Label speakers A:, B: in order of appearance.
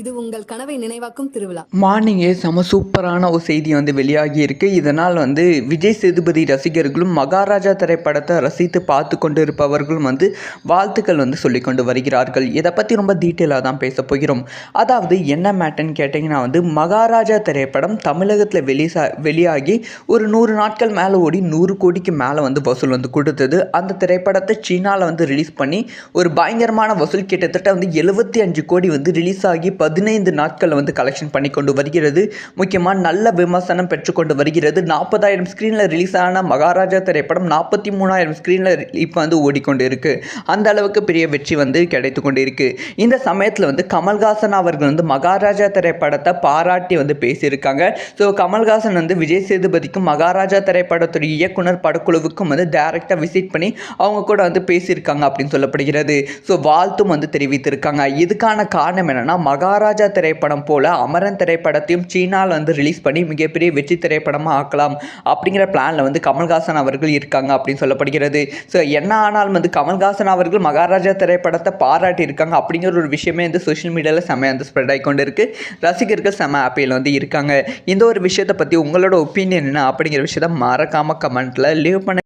A: இது உங்கள் கனவை நினைவாக்கும் திருவிழா.
B: மார்னிங்கே செம சூப்பரான ஒரு செய்தி வந்து வெளியாகி இருக்கு இதனால் வந்து விஜய் சேதுபதி ரசிகர்களும் மகாராஜா திரைப்படத்தை ரசித்து பார்த்து கொண்டு இருப்பவர்களும் வந்து வாழ்த்துக்கள் வந்து சொல்லிக்கொண்டு வருகிறார்கள். இதை பற்றி ரொம்ப டீட்டெயிலாக தான் பேச போகிறோம். அதாவது என்ன மேட்டன்னு கேட்டிங்கன்னா வந்து மகாராஜா திரைப்படம் தமிழகத்தில் வெளிசா வெளியாகி ஒரு நூறு நாட்கள் மேலே ஓடி நூறு கோடிக்கு மேலே வந்து வசூல் வந்து கொடுத்தது. அந்த திரைப்படத்தை சீனாவில் வந்து ரிலீஸ் பண்ணி ஒரு பயங்கரமான வசூல் கிட்டத்தட்ட வந்து எழுபத்தி அஞ்சு கோடி வந்து ரிலீஸ் ஆகி பதினைந்து நாட்களில் வந்து கலெக்ஷன் பண்ணி கொண்டு வருகிறது. முக்கியமாக நல்ல விமர்சனம் பெற்றுக்கொண்டு வருகிறது. நாற்பதாயிரம் ஸ்க்ரீனில் ரிலீஸ் ஆன மகாராஜா திரைப்படம் நாற்பத்தி மூணாயிரம் ஸ்க்ரீனில் இப்போ வந்து ஓடிக்கொண்டு இருக்குது அந்த அளவுக்கு பெரிய வெற்றி வந்து கிடைத்து கொண்டு இருக்குது இந்த சமயத்தில் வந்து கமல்ஹாசன் அவர்கள் வந்து மகாராஜா திரைப்படத்தை பாராட்டி வந்து பேசியிருக்காங்க. ஸோ கமல்ஹாசன் வந்து விஜய் சேதுபதிக்கும் மகாராஜா திரைப்படத்துடைய இயக்குனர் படக்குழுவுக்கும் வந்து டேரெக்டாக விசிட் பண்ணி அவங்க கூட வந்து பேசியிருக்காங்க அப்படின்னு சொல்லப்படுகிறது. ஸோ வாழ்த்தும் வந்து தெரிவித்திருக்காங்க. இதுக்கான காரணம் என்னன்னா மகாராஜா திரைப்படம் போல் அமரன் திரைப்படத்தையும் சீனாவில் வந்து ரிலீஸ் பண்ணி மிகப்பெரிய வெற்றி திரைப்படமாக ஆக்கலாம் அப்படிங்கிற பிளானில் வந்து கமல்ஹாசன் அவர்கள் இருக்காங்க அப்படின்னு சொல்லப்படுகிறது. ஸோ என்ன ஆனாலும் வந்து கமல்ஹாசன் அவர்கள் மகாராஜா திரைப்படத்தை பாராட்டி இருக்காங்க அப்படிங்கிற ஒரு விஷயமே வந்து சோஷியல் மீடியாவில் செம வந்து ஸ்ப்ரெட் ஆகி கொண்டு இருக்குது ரசிகர்கள் செம்ம ஆப்பியில் வந்து இருக்காங்க. இந்த ஒரு விஷயத்தை பற்றி உங்களோட ஒப்பீனியன் என்ன அப்படிங்கிற விஷயத்த மறக்காமல் கமெண்ட்டில் லீவ் பண்ண